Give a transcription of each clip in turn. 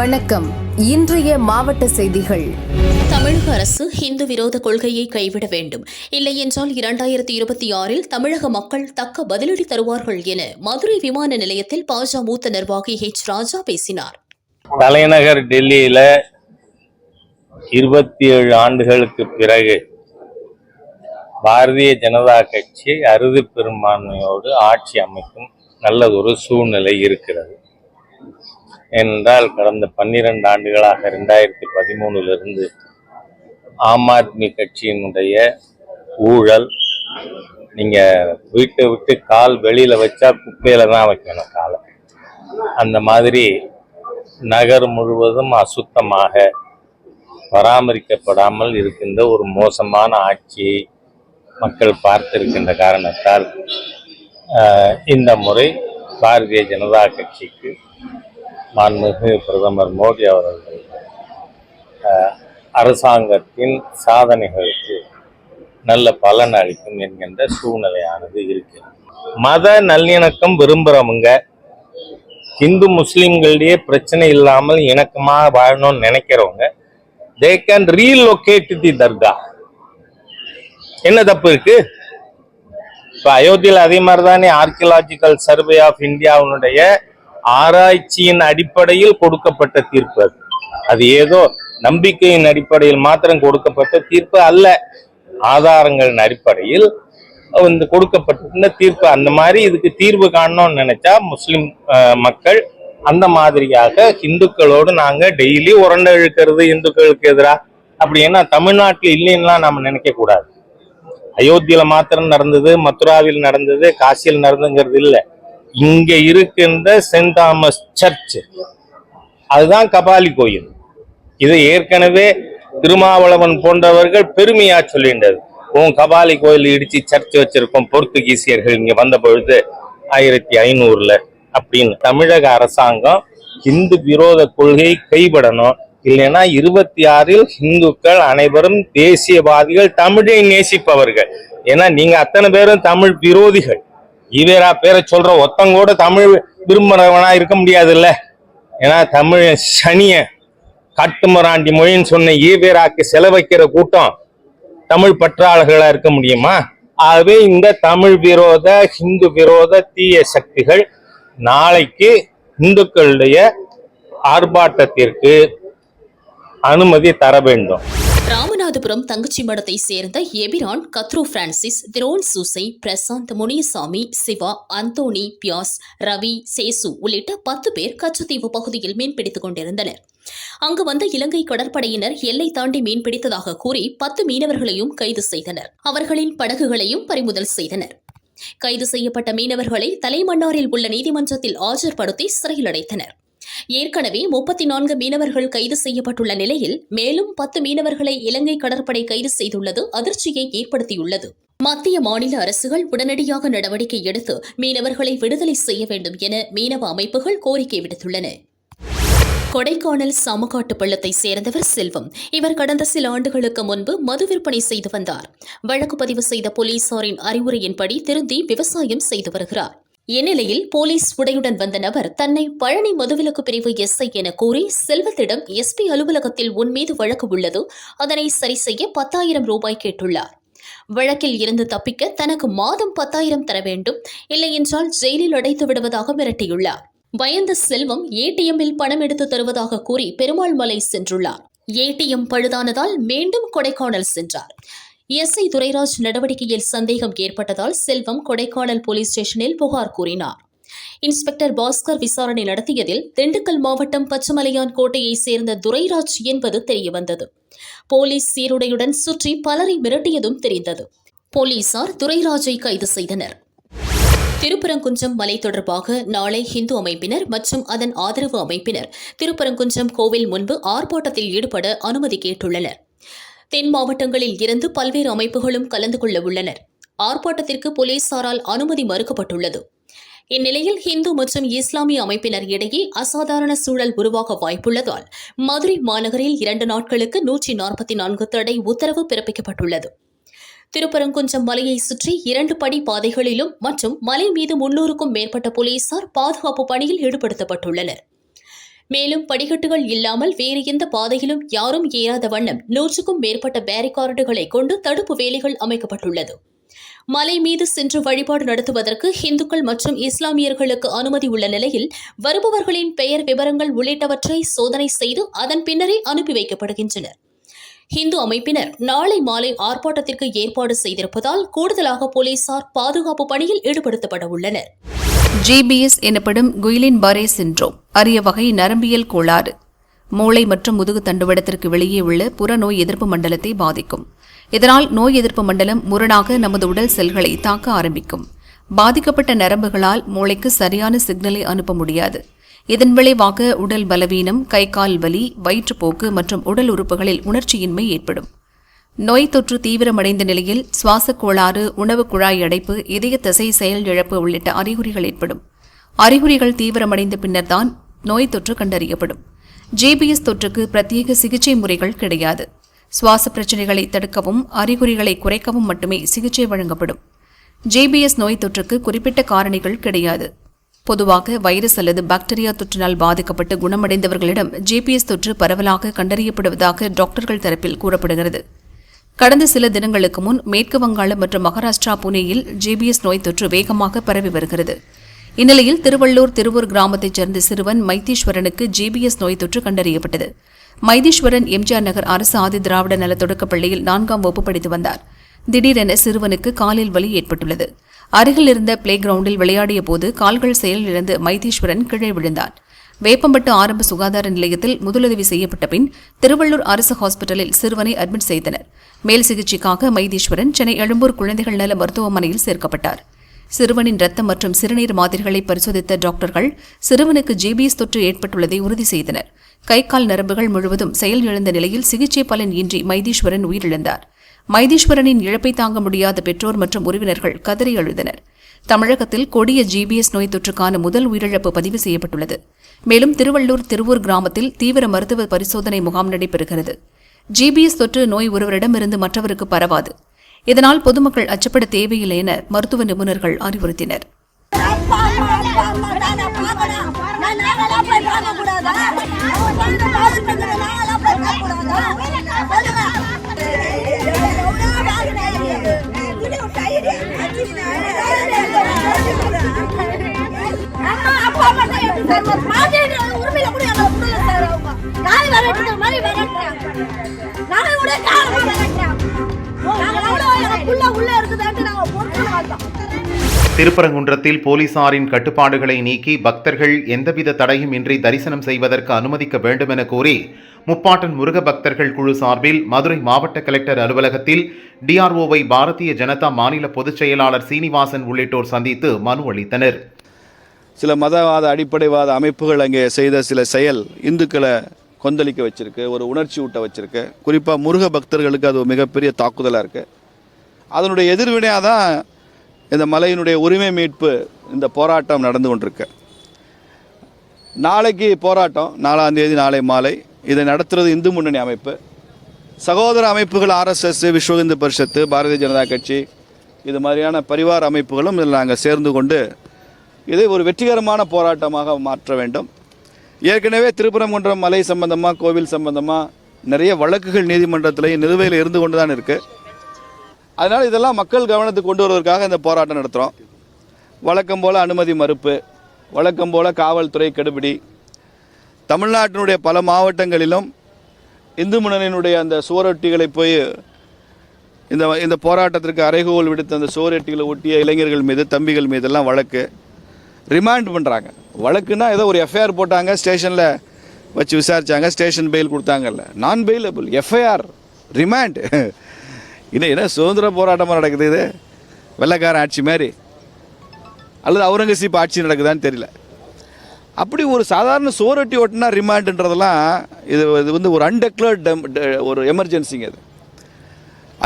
வணக்கம். இன்றைய மாவட்ட செய்திகள். தமிழக அரசு ஹிந்து விரோத கொள்கையை கைவிட வேண்டும். இல்லை என்றால் இரண்டாயிரத்தி இருபத்தி ஆறில் தமிழக மக்கள் தக்க பதிலடி தருவார்கள் என மதுரை விமான நிலையத்தில் பாஜக மூத்த நிர்வாகி ஹெச் ராஜா பேசினார். தலைநகர் டெல்லியில இருபத்தி ஏழு ஆண்டுகளுக்கு பிறகு பாரதிய ஜனதா கட்சி அறுதி பெரும்பான்மையோடு ஆட்சி அமைக்கும் நல்லதொரு சூழ்நிலை இருக்கிறது. ஏனென்றால் கடந்த பன்னிரண்டு ஆண்டுகளாக ரெண்டாயிரத்தி பதிமூணிலிருந்து ஆம் ஆத்மி கட்சியினுடைய ஊழல் நீங்கள் வீட்டை விட்டு கால் வெளியில் வச்சா குப்பையில் தான் வைக்கணும் காலை. அந்த மாதிரி நகர் முழுவதும் அசுத்தமாக பராமரிக்கப்படாமல் இருக்கின்ற ஒரு மோசமான ஆட்சியை மக்கள் பார்த்திருக்கின்ற காரணத்தால் இந்த முறை பாரதிய ஜனதா கட்சிக்கு மாண்புமிகு பிரதமர் மோடி அவர்கள் அரசாங்கத்தின் சாதனைகளுக்கு நல்ல பலன் அளிக்கும் என்கின்ற சூழ்நிலையானது இருக்கிறது. மத நல்லிணக்கம் விரும்புறவங்க இந்து முஸ்லீம்களிடையே பிரச்சனை இல்லாமல் இணக்கமாக வாழணும்னு நினைக்கிறவங்க தே கேன் ரீலொகேட் தி தர்கா. என்ன தப்பு இருக்கு? இப்போ அயோத்தியில் அதே மாதிரி தானே ஆர்கியலாஜிக்கல் சர்வே ஆஃப் இந்தியாவினுடைய ஆராய்ச்சியின் அடிப்படையில் கொடுக்கப்பட்ட தீர்ப்பு அது. அது ஏதோ நம்பிக்கையின் அடிப்படையில் மாத்திரம் கொடுக்கப்பட்ட தீர்ப்பு அல்ல. ஆதாரங்களின் அடிப்படையில் வந்து கொடுக்கப்பட்டிருந்த தீர்ப்பு. அந்த மாதிரி இதுக்கு தீர்வு காணணும்னு நினைச்சா முஸ்லிம் மக்கள் அந்த மாதிரியாக இந்துக்களோடு நாங்க டெய்லி உரண்டை இழுக்கிறது இந்துக்களுக்கு எதிரா? அப்படி ஏன்னா தமிழ்நாட்டில் இல்லைன்னுலாம் நாம நினைக்க கூடாது. அயோத்தியில மாத்திரம் நடந்தது மதுராவில் நடந்தது காசியில் நடந்துங்கிறது இல்ல. இங்க இருக்கின்ற சென்ட் தாமஸ் சர்ச். அதுதான் கபாலி கோயில். இது ஏற்கனவே திருமாவளவன் போன்றவர்கள் பெருமையா சொல்லின்றது உன் கபாலி கோயில் இடிச்சு சர்ச் வச்சிருக்கோம் போர்த்துகீசியர்கள் இங்க வந்த பொழுது ஆயிரத்தி ஐநூறுல அப்படின்னு தமிழக அரசாங்கம் இந்து விரோத கொள்கையை கைவிடணும். இல்லைன்னா இருபத்தி ஆறில் இந்துக்கள் அனைவரும் தேசியவாதிகள் தமிழை நேசிப்பவர்கள். ஏன்னா நீங்க அத்தனை பேரும் தமிழ் விரோதிகள். ஈவேரா பேரை சொல்ற ஒத்தங்கூட தமிழ் விரும்புறவனா இருக்க முடியாதுல்ல. ஏன்னா தமிழ சனிய காட்டுமராண்டி மொழின்னு சொன்ன ஈவேராக்கு செலவைக்கிற கூட்டம் தமிழ் பற்றாளர்களா இருக்க முடியுமா? ஆகவே இந்த தமிழ் விரோத ஹிந்து விரோத தீய சக்திகள் நாளைக்கு இந்துக்களுடைய ஆர்ப்பாட்டத்திற்கு அனுமதி தர வேண்டும். ராமநாதபுரம் தங்கச்சி மடத்தை சேர்ந்த எபிரான் கத்ரோ Francis thrown Susai Prasanth Muniyasamy Siva Anthony Pius Ravi Sesu உள்ளிட்ட பத்து பேர் கச்சத்தீவு பகுதியில் மீன்பிடித்துக் கொண்டிருந்தனர். அங்கு வந்த இலங்கை கடற்படையினர் எல்லை தாண்டி மீன்பிடித்ததாக கூறி பத்து மீனவர்களையும் கைது செய்தனர். அவர்களின் படகுகளையும் பறிமுதல் செய்தனர். கைது செய்யப்பட்ட மீனவர்களை தலைமன்னாரில் உள்ள நீதிமன்றத்தில் ஆஜர்படுத்தி சிறையில் அடைத்தனர். ஏற்கனவே முப்பத்தி நான்கு மீனவர்கள் கைது செய்யப்பட்டுள்ள நிலையில் மேலும் பத்து மீனவர்களை இலங்கை கடற்படை கைது செய்துள்ளது அதிர்ச்சியை ஏற்படுத்தியுள்ளது. மத்திய மாநில அரசுகள் உடனடியாக நடவடிக்கை எடுத்து மீனவர்களை விடுதலை செய்ய வேண்டும் என மீனவ அமைப்புகள் கோரிக்கை விடுத்துள்ளன. கொடைக்கானல் சமகாட்டு பள்ளத்தை சேர்ந்தவர் செல்வம். இவர் கடந்த சில ஆண்டுகளுக்கு முன்பு மது விற்பனை செய்து வந்தார். வழக்கு பதிவு செய்த போலீசாரின் அறிவுரையின்படி திருந்தி விவசாயம் செய்து வருகிறார். இந்நிலையில் போலீஸ் உடையுடன் வந்த நபர் தன்னை பழனி மதுவிலக்கு பிரிவு எஸ்ஐ என கூறி செல்வத்திடம் எஸ்பி அலுவலகத்தில் உன் மீது வழக்கு உள்ளது. அதனை சரி செய்ய பத்தாயிரம் ரூபாய் கேட்டுள்ளார். வழக்கில் இருந்து தப்பிக்க தனக்கு மாதம் பத்தாயிரம் தர வேண்டும். இல்லையென்றால் ஜெயிலில் அடைத்து விடுவதாக மிரட்டியுள்ளார். பயந்த செல்வம் ஏடிஎம்மில் பணம் எடுத்து தருவதாக கூறி பெருமாள் மலை சென்றுள்ளார். ஏடிஎம் பழுதானதால் மீண்டும் கொடைக்கானல் சென்றார். எஸ்ஐ துரைராஜ் நடவடிக்கையில் சந்தேகம் ஏற்பட்டதால் செல்வம் கொடைக்கானல் போலீஸ் ஸ்டேஷனில் புகார் கூறினார். இன்ஸ்பெக்டர் பாஸ்கர் விசாரணை நடத்தியதில் திண்டுக்கல் மாவட்டம் பச்சமலையான் கோட்டையைச் சேர்ந்த துரைராஜ் என்பது தெரியவந்தது. போலீஸ் சீருடையுடன் சுற்றி பலரை மிரட்டியதும் தெரிந்தது. போலீசார் துரைராஜை கைது செய்தனர். திருப்பரங்குன்றம் மலை தொடர்பாக நாளை இந்து அமைப்பினர் மற்றும் அதன் ஆதரவு அமைப்பினர் திருப்பரங்குன்றம் கோவில் முன்பு ஆர்ப்பாட்டத்தில் ஈடுபட அனுமதி கேட்டுள்ளனர். தென் மாவட்டங்களில் இருந்து பல்வேறு அமைப்புகளும் கலந்து கொள்ள உள்ளனர். ஆர்ப்பாட்டத்திற்கு போலீசாரால் அனுமதி மறுக்கப்பட்டுள்ளது. இந்நிலையில் இந்து மற்றும் இஸ்லாமிய அமைப்பினர் இடையே அசாதாரண சூழல் உருவாக வாய்ப்புள்ளதால் மதுரை மாநகரில் இரண்டு நாட்களுக்கு நூற்றி நாற்பத்தி நான்கு தடை உத்தரவு பிறப்பிக்கப்பட்டுள்ளது. திருப்பரங்குன்றம் மலையை சுற்றி இரண்டு படி பாதைகளிலும் மற்றும் மலை மீது முன்னூறுக்கும் மேற்பட்ட போலீசார் பாதுகாப்பு பணியில் ஈடுபடுத்தப்பட்டுள்ளனர். மேலும் படிக்கட்டுகள் இல்லாமல் வேறு எந்த பாதையிலும் யாரும் ஏறாத வண்ணம் நூற்றுக்கும் மேற்பட்ட பேரிகார்டுகளை கொண்டு தடுப்பு வேலிகள் அமைக்கப்பட்டுள்ளது. மலை மீது சென்று வழிபாடு நடத்துவதற்கு இந்துக்கள் மற்றும் இஸ்லாமியர்களுக்கு அனுமதி உள்ள நிலையில் வருபவர்களின் பெயர் விவரங்கள் உள்ளிட்டவற்றை சோதனை செய்து அதன் பின்னரே அனுப்பி வைக்கப்படுகின்றனர். இந்து அமைப்பினர் நாளை மாலை ஆர்ப்பாட்டத்திற்கு ஏற்பாடு செய்திருப்பதால் கூடுதலாக போலீசார் பாதுகாப்பு பணியில் ஈடுபடுத்தப்பட உள்ளனர். ஜிபிஎஸ் எனப்படும் குயிலின் பாரே சின்ட்ரோம் அரிய வகை நரம்பியல் கோளாறு. மூளை மற்றும் முதுகு தண்டுவடத்திற்கு வெளியே உள்ள புறநோய் எதிர்ப்பு மண்டலத்தை பாதிக்கும். இதனால் நோய் எதிர்ப்பு மண்டலம் முரணாக நமது உடல் செல்களை தாக்க ஆரம்பிக்கும். பாதிக்கப்பட்ட நரம்புகளால் மூளைக்கு சரியான சிக்னலை அனுப்ப முடியாது. இதன் விளைவாக உடல் பலவீனம் கை கால் வலி வயிற்றுப்போக்கு மற்றும் உடல் உறுப்புகளில் உணர்ச்சியின்மை ஏற்படும். நோய் தொற்று தீவிரமடைந்த நிலையில் சுவாசக் கோளாறு உணவு குழாய் அடைப்பு இதய தசை செயல் இழப்பு உள்ளிட்ட அறிகுறிகள் ஏற்படும். அறிகுறிகள் தீவிரமடைந்த பின்னர்தான் நோய் தொற்று கண்டறியப்படும். ஜேபிஎஸ் தொற்றுக்கு பிரத்யேக சிகிச்சை முறைகள் கிடையாது. சுவாச பிரச்சனைகளை தடுக்கவும் அறிகுறிகளை குறைக்கவும் மட்டுமே சிகிச்சை வழங்கப்படும். ஜேபிஎஸ் நோய் தொற்றுக்கு குறிப்பிட்ட காரணிகள் கிடையாது. பொதுவாக வைரஸ் அல்லது பாக்டீரியா தொற்றினால் பாதிக்கப்பட்டு குணமடைந்தவர்களிடம் ஜேபிஎஸ் தொற்று பரவலாக கண்டறியப்படுவதாக டாக்டர்கள் தரப்பில் கூறப்படுகிறது. கடந்த சில தினங்களுக்கு முன் மேற்கு வங்காளம் மற்றும் மகாராஷ்டிரா புனேயில் ஜேபிஎஸ் நோய் தொற்று வேகமாக பரவி வருகிறது. இந்நிலையில் திருவள்ளூர் திருவூர் கிராமத்தைச் சேர்ந்த சிறுவன் மைத்தீஸ்வரனுக்கு ஜேபிஎஸ் நோய் தொற்று கண்டறியப்பட்டது. மைதீஸ்வரன் எம்ஜிஆர் நகர் அரசு ஆதி திராவிட நல தொடக்கப்பள்ளியில் நான்காம் வகுப்பு படித்து வந்தார். திடீரென சிறுவனுக்கு காலில் வலி ஏற்பட்டுள்ளது. அருகில் இருந்த பிளே கிரவுண்டில் விளையாடிய போது கால்கள் செயலிழந்து மைதீஸ்வரன் கீழே விழுந்தார் வேப்பம்பட்டு ஆரம்ப சுகாதார நிலையத்தில் முதலுதவி செய்யப்பட்ட பின் திருவள்ளூர் அரசு ஹாஸ்பிட்டலில் சிறுவனை அட்மிட் செய்தனர். மேல் சிகிச்சைக்காக மைதீஸ்வரன் சென்னை எழும்பூர் குழந்தைகள் நல மருத்துவமனையில் சேர்க்கப்பட்டார். சிறுவனின் ரத்தம் மற்றும் சிறுநீர் மாதிரிகளை பரிசோதித்த டாக்டர்கள் சிறுவனுக்கு ஜேபிஎஸ் தொற்று ஏற்பட்டுள்ளதை உறுதி செய்தனர். கை கால் நரம்புகள் முழுவதும் செயல் இழந்த நிலையில் சிகிச்சை பலன் இன்றி மைதீஸ்வரன் உயிரிழந்தார். மைதீஸ்வரனின் இழப்பை தாங்க முடியாத பெற்றோர் மற்றும் உறவினர்கள் கதறி எழுதினர் தமிழகத்தில் கொடிய ஜிபிஎஸ் நோய் தொற்றுக்கான முதல் உயிரிழப்பு பதிவு செய்யப்பட்டுள்ளது மேலும் திருவள்ளூர் திருவூர் கிராமத்தில் தீவிர மருத்துவ பரிசோதனை முகாம் நடைபெறுகிறது ஜிபிஎஸ் தொற்று நோய் ஒருவரிடமிருந்து மற்றவருக்கு பரவாது இதனால் பொதுமக்கள் அச்சப்பட தேவையில்லை என மருத்துவ நிபுணர்கள் அறிவுறுத்தினர் அப்பா சார் ஒரு உரிமையில கூட எங்களை விடல சார் அவங்க. விரட்டுற மாதிரி விரட்டுறாங்க நாங்க கூட விரட்டுறாங்க திருப்பரங்குன்றத்தில் போலீசாரின் கட்டுப்பாடுகளை நீக்கி பக்தர்கள் எந்தவித தடையும் இன்றி தரிசனம் செய்வதற்கு அனுமதிக்க வேண்டும் என கோரி முப்பாட்டன் முருக பக்தர்கள் குழு சார்பில் மதுரை மாவட்ட கலெக்டர் அலுவலகத்தில் டிஆர்ஓவை பாரதிய ஜனதா மாநில பொதுச் செயலாளர் சீனிவாசன் உள்ளிட்டோர் சந்தித்து மனு அளித்தனர். சில மதவாத அடிப்படைவாத அமைப்புகள் அங்கே செய்த சில செயல் இந்துக்களை கொந்தளிக்க வச்சிருக்கு ஒரு உணர்ச்சி ஊட்ட வச்சிருக்கு. குறிப்பாக முருக பக்தர்களுக்கு அது ஒரு மிகப்பெரிய தாக்குதலாக இருக்குது அதனுடைய எதிர்வினையாக தான் இந்த மலையினுடைய உரிமை மீட்பு இந்த போராட்டம் நடந்து கொண்டிருக்கு. நாளைக்கு போராட்டம் நாலாம் தேதி நாளை மாலை. இதை நடத்துறது இந்து முன்னணி அமைப்பு. சகோதர அமைப்புகள் ஆர்எஸ்எஸ் விஸ்வ இந்து பரிஷத்து பாரதிய ஜனதா கட்சி இது மாதிரியான பரிவார அமைப்புகளும் இதில் நாங்கள் சேர்ந்து கொண்டு இதை ஒரு வெற்றிகரமான போராட்டமாக மாற்ற வேண்டும். ஏற்கனவே திருப்பரங்குன்றம் மலை சம்பந்தமாக கோவில் சம்பந்தமாக நிறைய வழக்குகள் நீதிமன்றத்திலையும் நிலுவையில் இருந்து கொண்டு தான் இருக்குது அதனால் இதெல்லாம் மக்கள் கவனத்துக்கு கொண்டு வருவதற்காக இந்த போராட்டம் நடத்துகிறோம் வழக்கம் போல் அனுமதி மறுப்பு வழக்கம் போல் காவல்துறை கெடுபிடி. தமிழ்நாட்டினுடைய பல மாவட்டங்களிலும் இந்து முன்னணியினுடைய அந்த சுவரொட்டிகளை போய் இந்த இந்த போராட்டத்திற்கு அறைகோல் விடுத்த அந்த சுவரொட்டிகளை ஒட்டிய இளைஞர்கள் மீது தம்பிகள் மீதெல்லாம் வழக்கு. ரிமாண்ட் பண்ணுறாங்க வழக்குன்னா ஏதோ ஒரு எஃப்ஐஆர் போட்டாங்க ஸ்டேஷனில் வச்சு விசாரித்தாங்க ஸ்டேஷன் பெயில் கொடுத்தாங்கல்ல. நான் பெயிலபிள் எஃப்ஐஆர் ரிமாண்ட் இன்னும் என்ன சுதந்திர போராட்டமாக நடக்குது இது? வெள்ளைக்காரன் ஆட்சி மாதிரி அல்லது அவுரங்கசீப் ஆட்சி நடக்குதான்னு தெரியல. அப்படி ஒரு சாதாரண சோரட்டி ஓட்டினா ரிமாண்டுன்றதெல்லாம் இது இது வந்து ஒரு அன்டெக்ளர்ட் ஒரு எமர்ஜென்சிங்க அது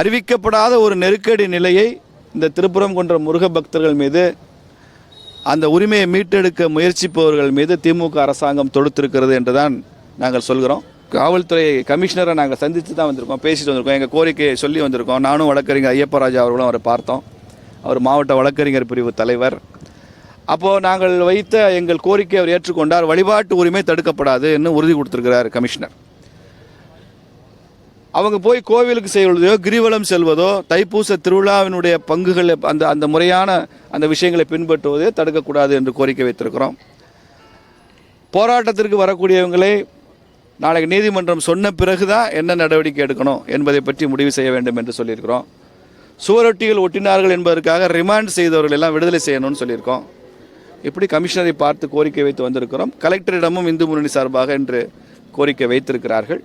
அறிவிக்கப்படாத ஒரு நெருக்கடி நிலையை இந்த திருப்புறம் கொன்ற முருக பக்தர்கள் மீது அந்த உரிமையை மீட்டெடுக்க முயற்சிப்பவர்கள் மீது திமுக அரசாங்கம் தொடுத்திருக்கிறது என்றுதான் நாங்கள் சொல்கிறோம். காவல்துறை கமிஷனரை நாங்கள் சந்தித்து தான் வந்திருக்கோம் பேசிட்டு வந்திருக்கோம். எங்கள் கோரிக்கையை சொல்லி வந்திருக்கோம். நானும் வழக்கறிஞர் ஐயப்பராஜா அவர்களும் அவரை பார்த்தோம். அவர் மாவட்ட வழக்கறிஞர் பிரிவு தலைவர். அப்போது நாங்கள் வைத்த எங்கள் கோரிக்கை அவர் ஏற்றுக்கொண்டார். வழிபாட்டு உரிமை தடுக்கப்படாது என்று உறுதி கொடுத்துருக்கிறார் கமிஷனர். அவங்க போய் கோவிலுக்கு செய்வதோ கிரிவலம் செல்வதோ தைப்பூச திருவிழாவினுடைய பங்குகளை அந்த அந்த முறையான அந்த விஷயங்களை பின்பற்றுவதே தடுக்கக்கூடாது என்று கோரிக்கை வைத்திருக்கிறோம். போராட்டத்திற்கு வரக்கூடியவங்களை நாளைக்கு நீதிமன்றம் சொன்ன பிறகு தான் என்ன நடவடிக்கை எடுக்கணும் என்பதை பற்றி முடிவு செய்ய வேண்டும் என்று சொல்லியிருக்கிறோம். சுவரொட்டிகள் ஒட்டினார்கள் என்பதற்காக ரிமாண்ட் செய்தவர்கள் எல்லாம் விடுதலை செய்யணும்னு சொல்லியிருக்கோம். இப்படி கமிஷனரை பார்த்து கோரிக்கை வைத்து வந்திருக்கிறோம். கலெக்டரிடமும் இந்து முன்னணி சார்பாக என்று கோரிக்கை வைத்திருக்கிறார்கள்.